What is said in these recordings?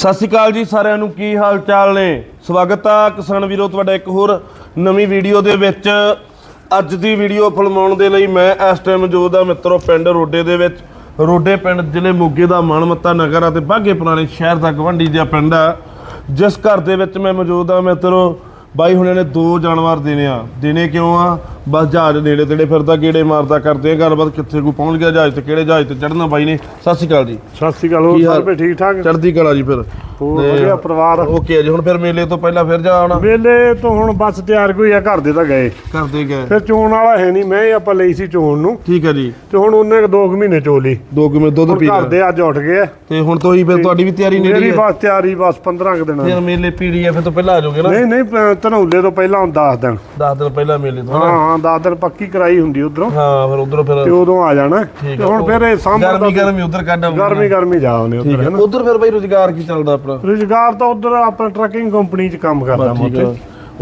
ਸਤਿ ਸ਼੍ਰੀ ਅਕਾਲ ਜੀ ਸਾਰਿਆਂ ਨੂੰ, ਕੀ ਹਾਲ ਚਾਲ ਨੇ? ਸਵਾਗਤ ਆ ਕਿਸਾਨ ਵੀਰੋ, ਤੁਹਾਡਾ ਇੱਕ ਹੋਰ ਨਵੀਂ ਵੀਡੀਓ ਦੇ ਵਿੱਚ। ਅੱਜ ਦੀ ਵੀਡੀਓ ਫਿਲਮਾਉਣ ਦੇ ਲਈ ਮੈਂ ਇਸ ਟਾਈਮ ਮੌਜੂਦ ਆ ਮਿੱਤਰੋ, ਪਿੰਡ ਰੋਡੇ ਦੇ ਵਿੱਚ। ਰੋਡੇ ਪਿੰਡ, ਜ਼ਿਲ੍ਹੇ ਮੋਗੇ ਦਾ ਮਾਨਮੱਤਾ ਨਗਰ ਅਤੇ ਬਾਗੇ ਪੁਰਾਣੇ ਸ਼ਹਿਰ ਦਾ ਗਵੰਡੀ ਜਿਹਾ ਪਿੰਡ ਆ। ਜਿਸ ਘਰ ਦੇ ਵਿੱਚ ਮੈਂ ਮੌਜੂਦ ਆ ਮਿੱਤਰੋ ਬਾਈ ਹੁਣੇ ਨੇ ਦੋ ਜਾਨਵਰ ਦੇਣੇ ਆ। ਦੇਣੇ ਕਿਉਂ ਆ? ਬਸ ਜਹਾਜ਼ ਨੇੜੇ ਤੇੜੇ ਫਿਰਦਾ ਗੇੜੇ ਮਾਰਦਾ ਕਰਦੇ ਆ ਗੱਲਬਾਤ ਕਿੱਥੇ ਕੋ ਪਹੁੰਚ ਗਿਆ ਜਹਾਜ਼ ਤੇ ਕਿਹੜੇ ਜਹਾਜ਼ ਤੇ ਚੜਨਾ ਬਾਈ ਨੇ? ਸਤਿ ਸ਼੍ਰੀ ਅਕਾਲ ਜੀ। ਸਤਿ ਸ਼੍ਰੀ ਅਕਾਲ ਹੋਰ ਕੀ ਹਾਲ? ਠੀਕ ਠਾਕ? ਚੜ੍ਹਦੀ ਕਲਾ ਜੀ ਫਿਰ। ਹੋਰ ਤੇ- ਵਧੀਆ ਪਰਿਵਾਰ। ਓਕੇ ਜੀ ਹੁਣ ਫਿਰ ਮੇਲੇ ਤੋਂ ਪਹਿਲਾਂ ਫਿਰ ਜਾ ਆਉਣਾ? ਵੇਲੇ ਤੋਂ ਹੁਣ ਬੱਸ ਤਿਆਰ ਕੋਈ ਆ ਘਰ ਦੇ ਤਾਂ ਗਏ। ਕਰਦੇ ਗਏ। ਫਿਰ ਚੋਣ ਵਾਲਾ ਹੈ ਨਹੀਂ ਮੈਂ ਆਪਾਂ ਲਈ ਸੀ ਚੋਣ ਨੂੰ। ਠੀਕ ਹੈ ਜੀ। ਤੇ ਹੁਣ ਉਹਨੇ ਦੋ ਕੁ ਮਹੀਨੇ ਚੋ ਲਈ ਦੋ ਕਿਵੇਂ ਦੁੱਧ ਹੁਣ ਪੀ ਘਰ ਲਿਆ ਦੇ ਅੱਜ ਉੱਠ ਗਏ ਆ। ਤੇ ਹੁਣ ਤੋਂ ਹੀ ਫਿਰ ਤੁਹਾਡੀ ਵੀ ਤਿਆਰੀ ਨੇੜੇ ਮੇਰੀ ਹੈ। ਬਸ ਤਿਆਰੀ ਬਸ 15 ਕੁ ਦਿਨਾਂ ਦੀ। ਫਿਰ ਮੇਲੇ ਪੀਡੀਐਫ ਤੋਂ ਪਹਿਲਾਂ ਆ ਜਾਓਗੇ ਨਾ? ਨਹੀਂ ਨਹੀਂ ਪ- ਧਨੌਲੇ ਤੋਂ ਪਹਿਲਾਂ ਹੁਣ 10 ਦਿਨ। 10 ਦਿਨ ਪਹਿਲਾਂ ਮੇਲੇ ਤੋਂ ਹਾਂ ਨਾ ਹਾਂ 10 ਦਿਨ ਪੱਕੀ ਕਰਾਈ ਹੁੰਦੀ ਉਧਰੋਂ। ਹਾਂ ਫਿਰ ਉਧਰੋਂ ਫਿਰ ਤੇ ਉਦੋਂ ਆ ਜਾਣਾ। ਠੀਕ ਤੇ। ਹੁਣ ਫਿਰ ਇਹ ਸਾਂਭਣ ਗਰਮੀ ਦਾ ਗਰਮੀ ਉਧਰ ਕੱਢ ਗਰਮੀ ਗਰਮੀ ਜਾ ਉਹਨੇ ਠੀਕ ਉਧਰ ਹੈ ਉਧਰ ਫਿਰ ਬਈ ਰੁਜ਼ਗਾਰ ਕੀ ਚੱਲਦਾ ਆਪਣਾ। ਰੁਜ਼ਗਾਰ ਤਾਂ ਉਧਰ ਆਪਣਾ ਟਰੱਕਿੰਗ ਕੰਪਨੀ 'ਚ ਕੰਮ ਕਰਦਾ ਮੈਂ ਉੱਥੇ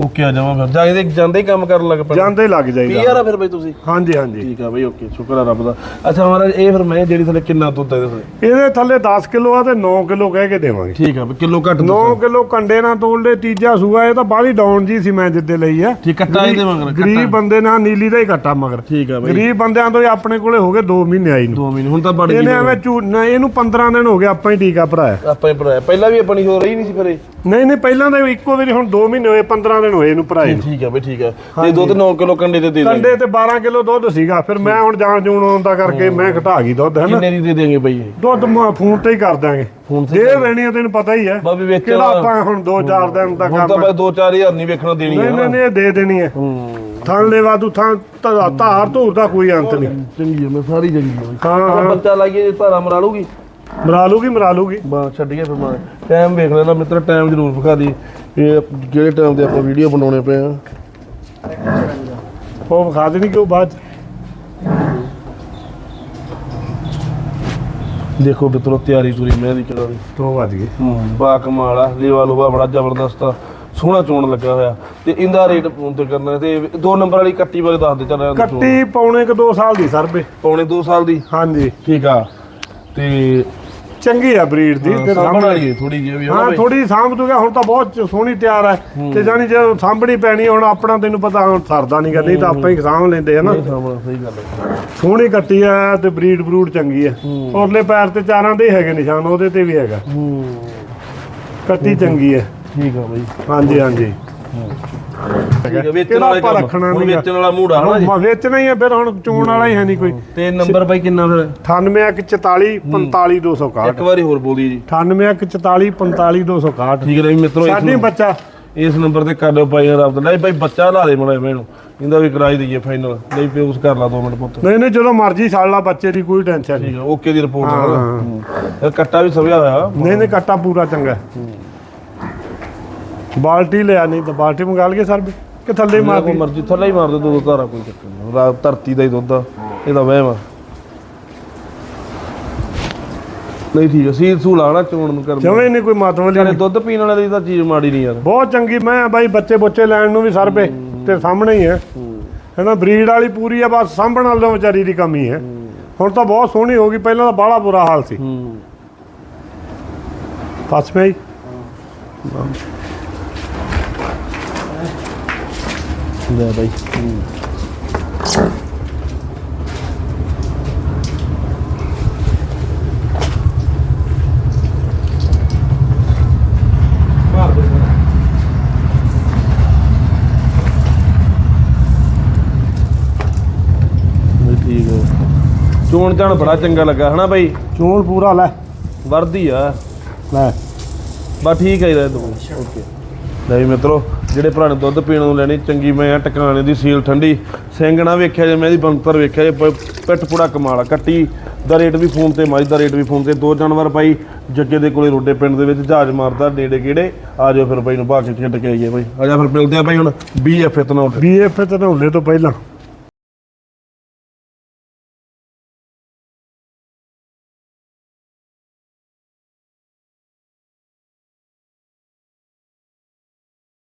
ਓਕੇ ਆ ਜਾਵਾਂ ਫਿਰ? ਜਾਂਦੇ ਜਾਂਦੇ ਹੀ ਕੰਮ ਕਰਨ ਲੱਗ ਪੈਣਾ। ਜਾਂਦੇ ਲੱਗ ਜਾਈਦਾ। ਪੀਆਰ ਆ ਫਿਰ ਬਈ ਤੁਸੀਂ? ਹਾਂਜੀ ਹਾਂਜੀ। ਠੀਕ ਆ ਬਈ ਓਕੇ ਸ਼ੁਕਰ ਆ ਰੱਬ ਦਾ। ਅੱਛਾ ਮਹਾਰਾਜ ਇਹ ਫਿਰ ਮੈਂ ਜਿਹੜੀ ਥੱਲੇ ਕਿੰਨਾ ਦੁੱਧ ਇਹਦੇ ਥੱਲੇ? ਇਹਦੇ ਥੱਲੇ 10 ਕਿਲੋ ਆ ਤੇ 9 ਕਿਲੋ ਕਹਿ ਕੇ ਦੇਵਾਂਗੇ। ਠੀਕ ਆ ਬਈ ਕਿਲੋ ਘੱਟ 9 ਦੱਸੋ। ਕਿਲੋ ਕੰਡੇ ਨਾਲ ਤੋਲਦੇ ਤੀਜਾ ਸੂਆ ਇਹ ਤਾਂ ਬਾਹਲੀ ਡਾਊਨ ਜੀ ਸੀ ਮੈਂ ਜਿੱਦੇ ਲਈ ਆ। ਠੀਕ ਕੱਟਾ ਇਹਦੇ ਮਗਰ ਗਰੀਬ ਬੰਦੇ ਨਾਲ ਨੀਲੀ ਦਾ ਹੀ ਕੱਟਾ ਮਗਰ। ਠੀਕ ਆ ਬਈ। ਗਰੀਬ ਬੰਦਿਆਂ ਤੋਂ ਹੀ ਆਪਣੇ ਕੋਲੇ ਹੋ ਗਏ 2 ਮਹੀਨੇ ਆਈ ਨੂੰ। ਦੋ ਮਹੀਨੇ ਹੁਣ ਤਾਂ ਬੜ ਗਈ ਇਹਨੇ ਐਵੇਂ ਝੂਠ ਨਾ ਇਹਨੂੰ 15 ਦਿਨ ਹੋ ਗਏ ਆਪਾਂ ਹੀ ਟੀਕਾ ਭਰਾਇਆ। ਆਪਾਂ ਹੀ ਭਰਾਇਆ। ਪਹਿਲਾਂ ਵੀ ਆਪਣੀ ਹੋ ਰਹੀ ਨਹੀਂ ਸੀ ਫਿਰ ਇਹ। ਨਹੀਂ ਨਹੀਂ ਪਹਿਲਾਂ ਤਾਂ ਇੱਕੋ ਵਾਰੀ ਹੁਣ 2 ਮਹੀਨੇ ਹੋਏ 15 ਦਿਨ ਹੋਏ ਇਹਨੂੰ ਭਰਾਏ ਨੂੰ। ਠੀਕ ਹੈ ਬਈ ਠੀਕ ਹੈ ਤੇ ਦੁੱਧ 9 ਕਿਲੋ ਕੰਡੇ ਤੇ ਦੇ ਦੇ ਕੰਡੇ ਤੇ 12 ਕਿਲੋ ਦੁੱਧ ਸੀਗਾ ਫਿਰ ਮੈਂ ਹੁਣ ਜਾਣ ਜੂਣ ਆਉਂਦਾ ਕਰਕੇ ਮੈਂ ਘਟਾ ਗਈ ਦੁੱਧ ਹੈ ਨਾ ਕਿੰਨੇ ਦੀ ਦੇ ਦੇਂਗੇ ਬਈ ਇਹ? ਦੁੱਧ ਮ- ਫੋਨ ਤੇ ਹੀ ਕਰ ਦਾਂਗੇ ਫੋਨ ਤੇ ਜੇ ਲੈਣੀ ਆ ਤੈਨੂੰ ਪਤਾ ਹੀ ਹੈ ਬਾਬੀ ਵਿੱਚ ਕਿਹੜਾ ਆਪਾਂ ਹੁਣ 2-4 ਦਿਨ ਦਾ ਹੁਣ ਕੰਮ ਤਾਂ ਬਈ 2-4000 ਨਹੀਂ ਵੇਖਣਾ ਦੇਣੀ ਨਹੀਂ ਹੈ ਨਹੀਂ ਨਹੀਂ, ਇਹ ਦੇ ਦੇਣੀ ਹੈ। ਹੂੰ ਥਣ ਲੈਵਾ ਤੂੰ ਥਾਂ ਧਾ- ਧਾਰ ਧੂਰ ਦਾ ਕੋਈ ਅੰਤ ਨਹੀਂ। ਚੰਗੀ ਹੈ ਮੈਂ ਸਾਰੀ ਚੰਗੀ ਹੈ ਹਾਂ ਹਾਂ ਹਾਂ। ਬੱਚਾ ਲਾਈਏ ਧਾਰਾ ਮਰਾ ਲੂਗੀ ਮਰਾ ਲੂਗੀ ਮਰਾ ਲੂਗੀ ਬਾ ਛੱਡੀਏ ਫਿਰ ਮੈਂ। ਟਾਈਮ ਵੇਖ ਲੈਣਾ ਮਿੱਤਰ ਟਾਈਮ ਜ਼ਰੂਰ ਵਿਖਾ ਦੀ। ਇਹ ਕਿਹੜੇ ਟਾਈਮ ਦੇ ਆਪਾਂ ਵੀਡੀਓ ਬਣਾਉਣੇ ਪਏ ਆ। ਉਹ ਵਿਖਾ ਦੇਣੀ ਕਿ ਉਹ ਬਾਅਦ 'ਚ। ਦੇਖੋ ਮਿੱਤਰੋ ਤਿਆਰੀ ਤੁਰੀ ਮੈਂ ਦੀ ਚਲਾ ਦੀ ਦੋ ਵੱਜ ਗਏ। ਬਾ ਕਮਾਲ ਆ ਲੇਵਾ ਲੋਵਾ ਬੜਾ ਜ਼ਬਰਦਸਤ ਆ। ਸੋਹਣਾ ਚੋਣ ਲੱਗਾ ਹੋਇਆ। ਤੇ ਇਹਦਾ ਰੇਟ ਫੋਨ ਤੇ ਕਰਨਾ ਤੇ ਦੋ ਨੰਬਰ ਵਾਲੀ ਕੱਟੀ ਬਾਰੇ ਦੱਸ ਦੇ ਚੱਲ ਰਿਹਾ ਕੱਟੀ ਪੌਣੇ ਕ 2 ਸਾਲ ਦੀ ਸਰਬੇ ਪੌਣੇ 2 ਸਾਲ ਦੀ? ਹਾਂਜੀ। ਠੀਕ ਆ। ਤੇ ਚੰਗੀ ਆ ਬਰੀਡ ਦੀ ਤੇ ਵਾਲੀ ਥੋੜੀ ਜਿਹੀ ਵੀ ਹਨਾ ਹਾਂ? ਥੋੜੀ ਸਾਂਭ ਦੂਗਾ ਹੁਣ ਤਾਂ ਬਹੁਤ ਸੋਹਣੀ ਤਿਆਰ ਹੈ। ਤੇ ਜਾਨੀ ਜੇ ਸਾਂਭਣੀ ਪੈਣੀ ਹੁਣ ਆਪਣਾ ਤੈਨੂੰ ਪਤਾ ਹੁਣ ਸਰਦਾ ਨਹੀਂ ਕਰਨੀ ਤਾਂ ਆਪਾਂ ਹੀ ਸਾਂਭ ਲੈਂਦੇ ਆ ਨਾ? ਨਹੀਂ ਸਾਹਮਣੇ ਸਹੀ ਗੱਲ ਹੈ। ਸੋਹਣੀ ਕੱਟੀ ਆ ਤੇ ਬਰੀਡ ਬਰੂਡ ਚੰਗੀ ਆ। ਉਰਲੇ ਪੈਰ ਤੇ ਚਾਰਾਂ ਦੇ ਹੈਗੇ ਨਿਸ਼ਾਨ ਉਹਦੇ ਤੇ ਵੀ ਹੈਗਾ। ਹੂੰ। ਕੱਟੀ ਚੰਗੀ ਹੈ ਠੀਕ ਆ ਬਈ। ਹਾਂਜੀ ਹਾਂਜੀ। ਠੀਕ ਆ ਵੇਚਣ ਕਿਹੜਾ ਵਾਲਾ ਆਪਾਂ ਕੰਮ। ਰੱਖਣਾ ਹੁਣ ਨੀਗਾ। ਵੇਚਣ ਵਾਲਾ ਮੂਡ ਆ ਹਨਾ ਜੀ। ਮੈਂ ਵੇਚਣਾ ਹੀ ਆ ਫਿਰ ਹੁਣ ਚੋਣ ਵਾਲਾ ਹੀ ਹੈ ਨਹੀਂ ਕੋਈ। ਤੇ ਨੰਬਰ ਬਾਈ ਕਿੰਨਾ ਫਿਰ? 9844 45261 ਇੱਕ ਵਾਰੀ ਹੋਰ ਬੋਲੀ ਜੀ। 9844 45261 ਠੀਕ ਹੈ ਜੀ ਮਿੱਤਰੋ ਇਸ ਸਾਡੀ ਨੂੰ- ਬੱਚਾ। ਇਸ ਨੰਬਰ ਤੇ ਕਰ ਲਿਓ ਭਾਈ ਰਾਬਤ ਨਹੀਂ ਭਾਈ ਬੱਚਾ ਲਾ ਦੇ ਮੜਾ ਮੈਨੂੰ ਇਹਦਾ ਵੀ ਕਰਾਈ ਦਈਏ ਫਾਈਨਲ ਨਹੀਂ ਪੇ ਉਸ ਕਰ ਲਾ 2 ਮਿੰਟ ਪੁੱਤ। ਨਹੀਂ ਨਹੀਂ ਜਦੋਂ ਮਰਜ਼ੀ ਛੱਡ ਲਾ ਬੱਚੇ ਦੀ ਕੋਈ ਟੈਨਸ਼ਨ ਨਹੀਂ। ਠੀਕ ਹੈ ਓਕੇ ਦੀ ਰਿਪੋਰਟ ਹਾਂ, ਹੈ ਹਾਂ। ਹੂੰ। ਇਹ ਕੱਟਾ ਵੀ ਸਵਿਆ ਹੋਇਆ। ਨਹੀਂ ਨਹੀਂ ਕੱਟਾ ਪੂਰਾ ਚੰਗਾ। ਹੈ। ਬਾਲਟੀ ਲਿਆ ਨਹੀਂ ਤਾਂ ਬਾਲਟੀ ਮੰਗਾ ਲਈਏ ਸਰ ਵੀ ਕਿ ਥੱਲੇ ਮਾਰ ਕੋਈ ਮਰਜ਼ੀ ਥੱਲੇ ਹੀ ਮਾਰ ਦੇ ਦੋ ਧਾਰਾ ਕੋਈ ਚੱਕਰ ਨਹੀਂ। ਰਾ- ਧਰਤੀ ਦਾ ਹੀ ਦੁੱਧ ਆ ਇਹਦਾ ਵਹਿਮ ਆ। ਨਹੀਂ ਠੀਕ ਸੀਲ ਸੂਲ ਆਣਾ ਚੋਣ ਨੂੰ ਕਰ ਜਵੇਂ ਨਹੀਂ ਕੋਈ ਮਤਲਬ ਨਾਲੇ ਨਹੀਂ? ਦੁੱਧ ਪੀਣ ਵਾਲੇ ਦੀ ਤਾਂ ਚੀਜ਼ ਮਾੜੀ ਨਹੀਂ ਯਾਰ। ਬਹੁਤ ਚੰਗੀ ਮੈਂ ਬਾਈ ਬੱਚੇ ਬੁੱਚੇ ਲੈਣ ਨੂੰ ਵੀ ਸਰ ਪੇ ਤੇ ਸਾਹਮਣੇ ਹੀ ਹੈ। ਹੈਨਾ ਬਰੀਡ ਵਾਲੀ ਪੂਰੀ ਆ ਬਸ ਸਾਂਭਣ ਵਾਲੋਂ ਵਿਚਾਰੀ ਦੀ ਕਮੀ ਹੈ। ਹੁਣ ਤਾਂ ਬਹੁਤ ਸੋਹਣੀ ਹੋ ਗਈ ਪਹਿਲਾਂ ਤਾਂ ਬਾਹਲਾ ਬੁਰਾ ਹਾਲ ਸੀ। ਹੂੰ। ਪਾਸ ਵਿੱਚ ਲੈ ਬਾਈ ਠੀਕ ਹੈ। ਚੋਣ ਚਾਣ ਬੜਾ ਚੰਗਾ ਲੱਗਾ ਹਨਾ ਬਾਈ? ਚੋਣ ਪੂਰਾ ਲੈ। ਵਰਦੀ ਆ। ਲੈ। ਬਸ ਠੀਕ ਹੈ ਜੀ ਤੂੰ ਓਕੇ। ਲੈ ਵੀ ਮਿੱਤਰੋ ਜਿਹੜੇ ਭਰਾ ਨੇ ਦੁੱਧ ਪੀਣ ਨੂੰ ਲੈਣੀ, ਚੰਗੀ ਮੈਂ ਆ ਟਿਕਾਣੇ ਦੀ ਸੀਲ ਠੰਡੀ। ਸਿੰਘ ਵੇਖਿਆ ਜੇ, ਮੈਂ ਇਹਦੀ ਬੰਤਰ ਵੇਖਿਆ ਜੇ ਪਿੱਠ ਪੁੜਾ ਕਮਾਲ ਕੱਟੀ ਦਾ ਰੇਟ ਵੀ ਫੋਨ ਤੇ ਮੱਝ ਦਾ ਰੇਟ ਵੀ ਫੋਨ ਤੇ, ਦੋ ਜਾਨਵਰ ਭਾਈ ਜੱਗੇ ਦੇ ਕੋਲੇ ਰੋਡੇ ਪਿੰਡ ਦੇ ਵਿੱਚ ਜਹਾਜ਼ ਮਾਰਦਾ, ਨੇੜੇ ਕਿਹੜੇ? ਆ ਜਾਓ ਫਿਰ ਬਾਈ ਨੂੰ ਬਾਕੀ ਖੇਡ ਕੇ ਆਈਏ ਬਾਈ। ਆ ਜਾ ਫਿਰ ਮਿਲਦੇ ਆ ਬਾਈ ਹੁਣ ਬੀਐਫ ਇਤਨਾ ਬੀਐਫ ਤੇ। ਧਨੌਲੇ ਤੋਂ ਪਹਿਲਾਂ।